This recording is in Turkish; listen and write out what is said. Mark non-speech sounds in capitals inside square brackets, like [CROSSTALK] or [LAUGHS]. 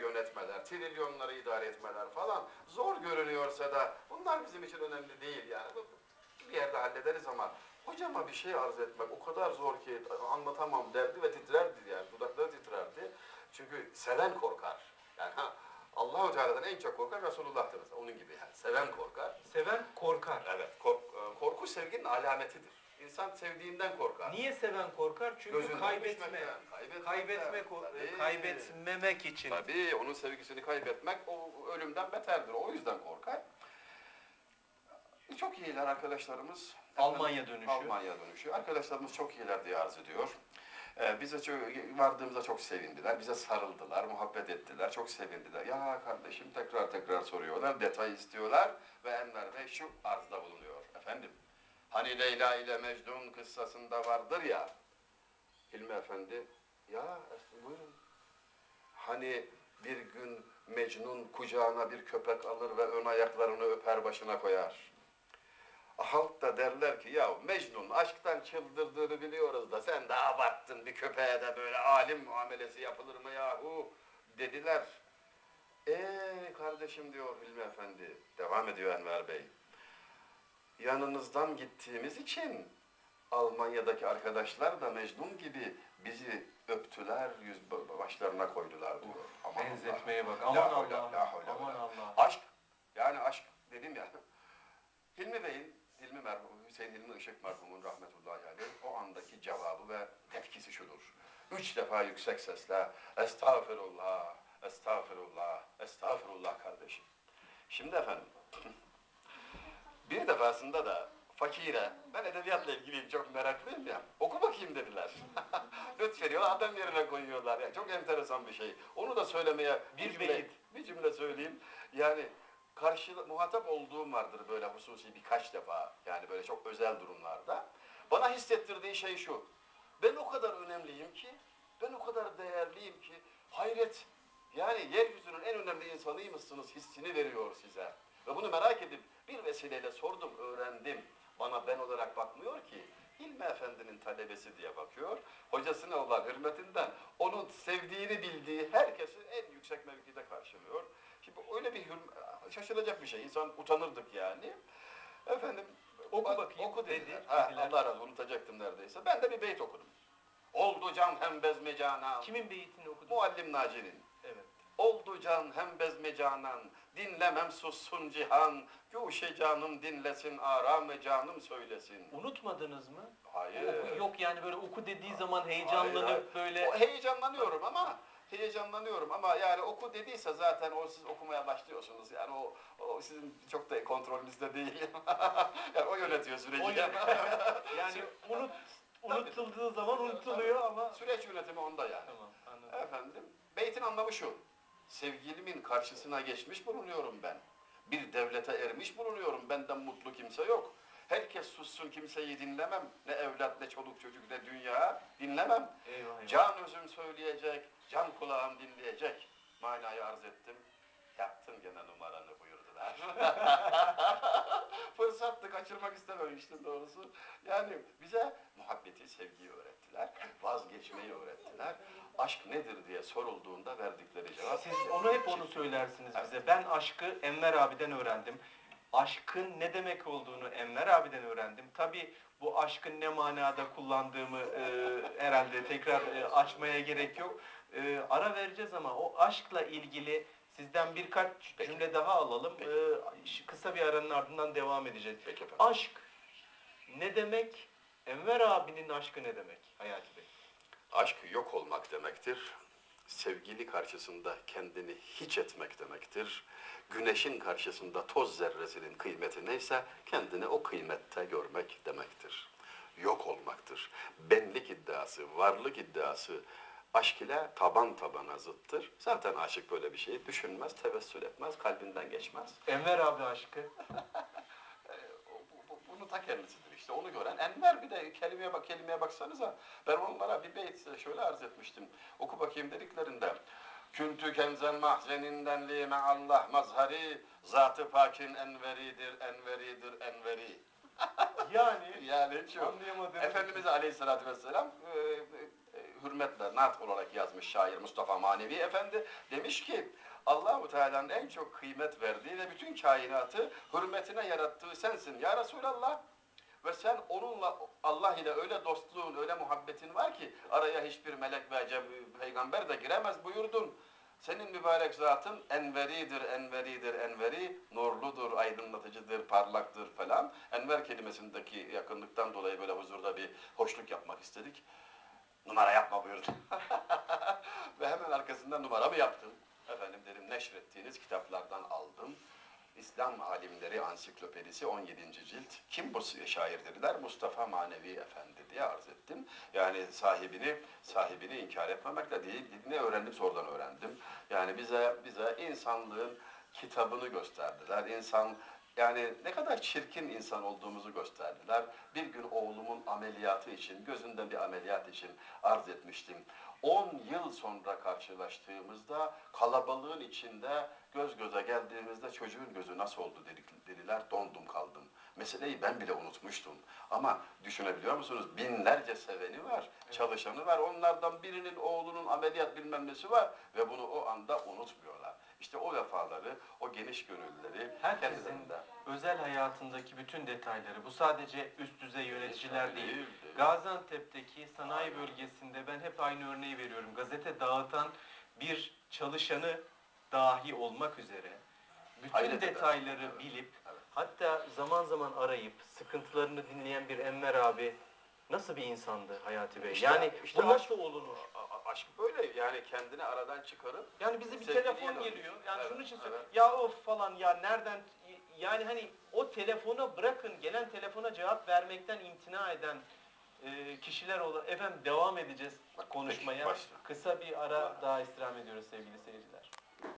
yönetmeler, yönetmeler, trilyonları idare etmeler falan zor görünüyorsa da bunlar bizim için önemli değil yani. Bir yerde hallederiz ama hocama bir şey arz etmek o kadar zor ki anlatamam derdi ve titrerdi yani dudakları titrerdi. Çünkü seven korkar. Yani Allah-u Teala'dan en çok korkan Resulullah'tır. Onun gibi yani. Seven korkar. Seven korkar. Evet, kork- korku sevginin alametidir. İnsan sevdiğinden korkar. Niye seven korkar? Çünkü Gözünden kaybetme. düşmekten, kaybetmekten. Kaybetme, ko- Tabii. kaybetmemek için. Tabii onun sevgisini kaybetmek o ölümden beterdir. O yüzden korkar. Çok iyiler arkadaşlarımız. Almanya dönüşü. Almanya dönüşü. Arkadaşlarımız çok iyiler diye arz ediyor. Ee, bize çok, vardığımızda çok sevindiler. Bize sarıldılar, muhabbet ettiler. Çok sevindiler. Ya kardeşim tekrar tekrar soruyorlar. Detay istiyorlar. Ve Enver Bey şu arzda bulunuyor. Efendim, hani Leyla ile Mecnun kıssasında vardır ya. Hilmi Efendi, ya buyurun. Hani bir gün Mecnun kucağına bir köpek alır ve ön ayaklarını öper başına koyar. Halk da derler ki ya Mecnun aşktan çıldırdığını biliyoruz da sen de abarttın bir köpeğe de böyle alim muamelesi yapılır mı yahu dediler. Eee kardeşim diyor Hilmi Efendi, devam ediyor Enver Bey. Yanınızdan gittiğimiz için Almanya'daki arkadaşlar da Mecnun gibi bizi öptüler, yüz başlarına koydular diyor. Aman Allah. Benzetmeye bak. La Aman havle, Allah'ım. la havle, Aman la- Allah. Aşk, yani aşk dedim ya. [LAUGHS] Hilmi Bey'in, Hilmi merhum, Hüseyin Hilmi Işık merhumun rahmetullahi aleyh o andaki cevabı ve tepkisi şudur. Üç defa yüksek sesle estağfirullah, estağfirullah, estağfirullah kardeşim. Şimdi efendim, bir defasında da fakire, ben edebiyatla ilgiliyim, çok meraklıyım ya, oku bakayım dediler. [LAUGHS] Lütfediyor, adam yerine koyuyorlar. ya çok enteresan bir şey. Onu da söylemeye Bir cümle, beyit. bir cümle söyleyeyim. Yani karşı muhatap olduğum vardır böyle hususi birkaç defa. Yani böyle çok özel durumlarda. Bana hissettirdiği şey şu. Ben o kadar önemliyim ki, ben o kadar değerliyim ki, hayret. Yani yeryüzünün en önemli insanıymışsınız hissini veriyor size. Ve bunu merak edip bir vesileyle sordum, öğrendim. Bana ben olarak bakmıyor ki, Hilmi Efendi'nin talebesi diye bakıyor. Hocasına olan hürmetinden onun sevdiğini bildiği herkesi en yüksek mevkide karşılıyor. Şimdi öyle bir hürm- şaşılacak bir şey. İnsan utanırdık yani. Efendim Oku bak- bakayım, Oku dedi, dediler. Ha, dediler. Allah razı unutacaktım neredeyse. Ben de bir beyt okudum. Oldu can hem bezme canan. Kimin beyitini okudun? Muallim Naci'nin. Oldu can hem bezme canan, dinlemem sussun cihan, guşe canım dinlesin, aram canım söylesin. Unutmadınız mı? Hayır. Oku, yok yani böyle oku dediği zaman heyecanlanıp Hayır, hayır. böyle O heyecanlanıyorum ama heyecanlanıyorum ama yani oku dediyse zaten o siz okumaya başlıyorsunuz. Yani o, o sizin çok da kontrolünüzde değil. [LAUGHS] yani o yönetiyor süreci. O yön- [LAUGHS] yani unut unutulduğu zaman unutuluyor ama Süreç yönetimi onda yani. tamam anladım. Efendim, beytin anlamı şu. Sevgilimin karşısına geçmiş bulunuyorum ben. Bir devlete ermiş bulunuyorum. Benden mutlu kimse yok. Herkes sussun kimseyi dinlemem. Ne evlat ne çoluk çocuk ne dünya dinlemem. Eyvah eyvah. Can özüm söyleyecek, can kulağım dinleyecek. Manayı arz ettim. Yaptın gene numaranı buyurdular. [LAUGHS] Fırsattı kaçırmak istememiştim doğrusu. Yani bize muhabbeti, sevgiyi öğrettiler. Vazgeçmeyi öğrettiler. Aşk nedir diye sorulduğunda verdikleri cevap. Siz onu hep onu söylersiniz bize. Ben aşkı Enver abiden öğrendim. Aşkın ne demek olduğunu Enver abiden öğrendim. Tabii bu aşkın ne manada kullandığımı e, herhalde tekrar e, açmaya gerek yok. E, ara vereceğiz ama o aşkla ilgili sizden birkaç Peki. cümle daha alalım. Peki. E, kısa bir aranın ardından devam edeceğiz. Peki efendim. Aşk ne demek? Enver abinin aşkı ne demek Hayati Bey? Aşk yok olmak demektir. Sevgili karşısında kendini hiç etmek demektir. Güneşin karşısında toz zerresinin kıymeti neyse kendini o kıymette görmek demektir. Yok olmaktır. Benlik iddiası, varlık iddiası aşk ile taban tabana zıttır. Zaten aşık böyle bir şey düşünmez, tevessül etmez, kalbinden geçmez. Enver abi aşkı. [LAUGHS] O- bu- bu- Bunu ta kendisidir işte onu gören. Enver bir de kelimeye bak kelimeye baksanıza. Ben onlara bir beyt şöyle arz etmiştim. Oku bakayım dediklerinde. Küntü kenzen mahzeninden lime Allah mazhari zatı pakin enveridir enveridir enveri. [LAUGHS] Yani Yani şu. Efendimiz Aleyhisselatü Vesselam e, e, hürmetle naat olarak yazmış şair Mustafa Manevi Efendi. Demiş ki Allahu Teala'nın en çok kıymet verdiği ve bütün kainatı hürmetine yarattığı sensin ya Resulallah. Ve sen onunla Allah ile öyle dostluğun, öyle muhabbetin var ki araya hiçbir melek ve peygamber de giremez buyurdun. Senin mübarek zatın enveridir, enveridir, enveri, nurludur, aydınlatıcıdır, parlaktır falan. Enver kelimesindeki yakınlıktan dolayı böyle huzurda bir hoşluk yapmak istedik. Numara yapma buyurdu. [LAUGHS] Ve hemen arkasından numaramı yaptım. Efendim dedim neşrettiğiniz kitaplardan aldım. İslam Alimleri Ansiklopedisi 17. cilt. Kim bu şair dediler? Mustafa Manevi Efendi diye arz ettim. Yani sahibini sahibini inkar etmemekle değil, ne öğrendim sonradan öğrendim. Yani bize bize insanlığın kitabını gösterdiler. İnsan yani ne kadar çirkin insan olduğumuzu gösterdiler. Bir gün oğlumun ameliyatı için, gözünde bir ameliyat için arz etmiştim. 10 yıl sonra karşılaştığımızda kalabalığın içinde göz göze geldiğimizde çocuğun gözü nasıl oldu dedik, dediler. Dondum kaldım. Meseleyi ben bile unutmuştum. Ama düşünebiliyor musunuz? Binlerce seveni var, çalışanı var. Onlardan birinin oğlunun ameliyat bilmem nesi var ve bunu o anda unutmuyorlar. İşte o vefaları, o geniş gönülleri Herkesin kendilerinde. özel hayatındaki bütün detayları, bu sadece üst düzey yöneticiler değil. Değil. Gaziantep'teki sanayi bölgesinde ben hep aynı örneği veriyorum. Gazete dağıtan bir çalışanı dahi olmak üzere bütün eder. detayları Evet. bilip Evet. hatta zaman zaman arayıp sıkıntılarını dinleyen bir Enver abi nasıl bir insandı Hayati Bey? İşte- yani işte bu nasıl olunur? A- a- Aşk böyle yani kendini aradan çıkarıp Yani bize bir Sevgiliye telefon geliyor. Yani Evet, şunun için evet. Ya of falan ya nereden yani hani o telefona bırakın gelen telefona cevap vermekten imtina eden e, kişiler olarak efendim devam edeceğiz konuşmaya. başla. Kısa bir ara daha istirham ediyoruz sevgili seyirciler.